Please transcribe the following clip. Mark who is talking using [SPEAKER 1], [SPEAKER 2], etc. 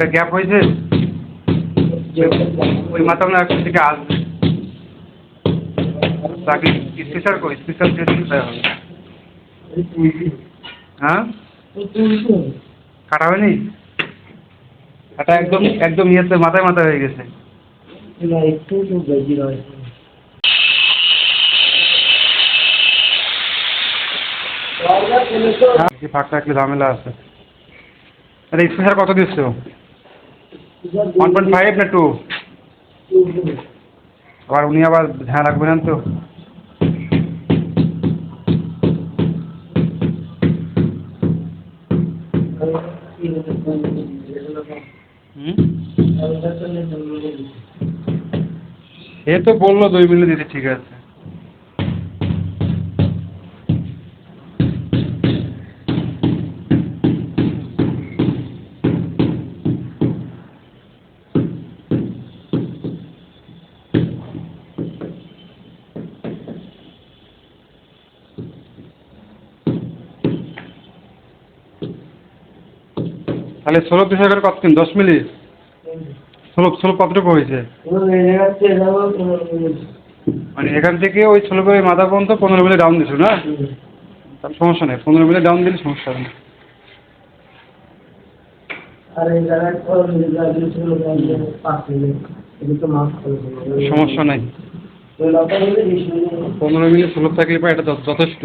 [SPEAKER 1] একটা গ্যাপ হয়েছে? ওই মাথা হয় একটু থেকে আসবে। তাকে স্পেশাল কই? স্পেশাল টেস্ট কোথায় হবে? হ্যাঁ? কাটা হয়নি? কাটা একদম একদম ইয়েতে মাথায় মাথায় হয়ে গেছে।
[SPEAKER 2] একটু বেশি রয়েছে
[SPEAKER 1] কি ফাঁক থাকলে ঝামেলা আছে। আরে স্পেশাল কত দিচ্ছ? ওয়ান পয়েন্ট ফাইভ না টু আবার উনি আবার ধ্যান রাখবেন তো। এ তো বলল দুই মিনিট দিতে, ঠিক আছে। তাহলে ষোলো পিস করে কতদিন দশ মিনিট ষোলো ষোলো কতটুকু হয়েছে? মানে এখান থেকে ওই ষোলো করে মাথা পর্যন্ত পনেরো মিনিট ডাউন দিছো না? তার সমস্যা নেই, পনেরো মিনিট ডাউন দিলে সমস্যা হবে না।
[SPEAKER 2] আর এই জায়গায় তো মির্জাগুলো ছিল পাঁচ মিনিট এগুলো তো মাফ করে দেবে
[SPEAKER 1] সমস্যা নাই। পনেরো মিনিট ষোলো থাকলে এটা যথেষ্ট।